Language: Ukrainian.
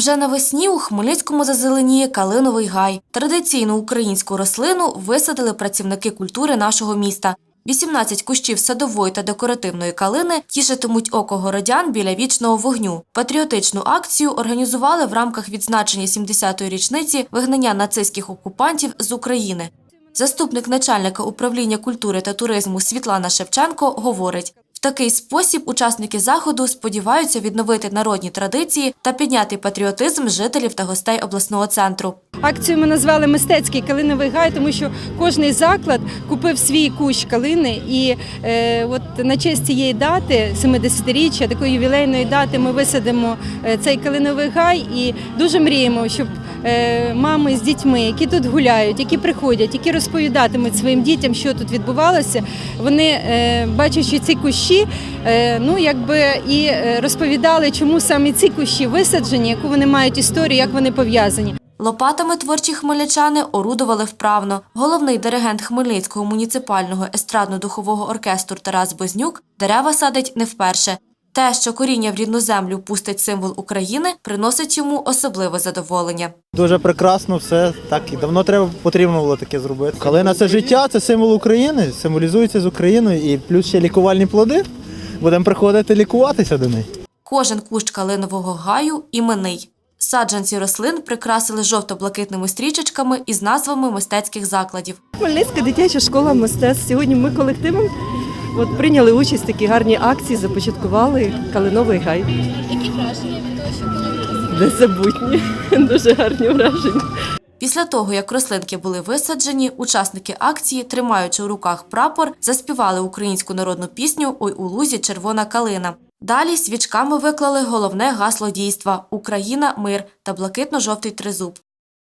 Вже навесні у Хмельницькому зазеленіє калиновий гай. Традиційну українську рослину висадили працівники культури нашого міста. 18 кущів садової та декоративної калини тішитимуть око городян біля вічного вогню. Патріотичну акцію організували в рамках відзначення 70-ї річниці вигнання нацистських окупантів з України. Заступник начальника управління культури та туризму Світлана Шевченко говорить: такий спосіб учасники заходу сподіваються відновити народні традиції та підняти патріотизм жителів та гостей обласного центру. Акцію ми назвали Мистецький калиновий гай, тому що кожний заклад купив свій кущ калини. І е, от на честь цієї дати, 70-річчя, такої ювілейної дати, ми висадимо е, цей калиновий гай і дуже мріємо, щоб е, мами з дітьми, які тут гуляють, які приходять, які розповідатимуть своїм дітям, що тут відбувалося, вони, е, бачачи ці кущі, е, ну якби і е, розповідали, чому саме ці кущі висаджені, яку вони мають історію, як вони пов'язані. Лопатами творчі хмельничани орудували вправно. Головний диригент Хмельницького муніципального естрадно-духового оркестру Тарас Безнюк дерева садить не вперше. Те, що коріння в рідну землю пустить символ України, приносить йому особливе задоволення. Дуже прекрасно, все так і давно треба потрібно було таке зробити. Калина це життя, це символ України, символізується з Україною і плюс ще лікувальні плоди. Будемо приходити лікуватися до неї. Кожен кущ калинового гаю іменний. Саджанці рослин прикрасили жовто-блакитними стрічечками із назвами мистецьких закладів. Хмельницька дитяча школа мистецтв. Сьогодні ми колективом от, прийняли участь в такій гарній акції, започаткували Калиновий гай. Які враження від того, що коли Незабутні, дуже гарні враження. Після того, як рослинки були висаджені, учасники акції, тримаючи у руках прапор, заспівали українську народну пісню Ой у лузі червона калина. Далі свічками виклали головне гасло дійства Україна, мир та блакитно-жовтий тризуб.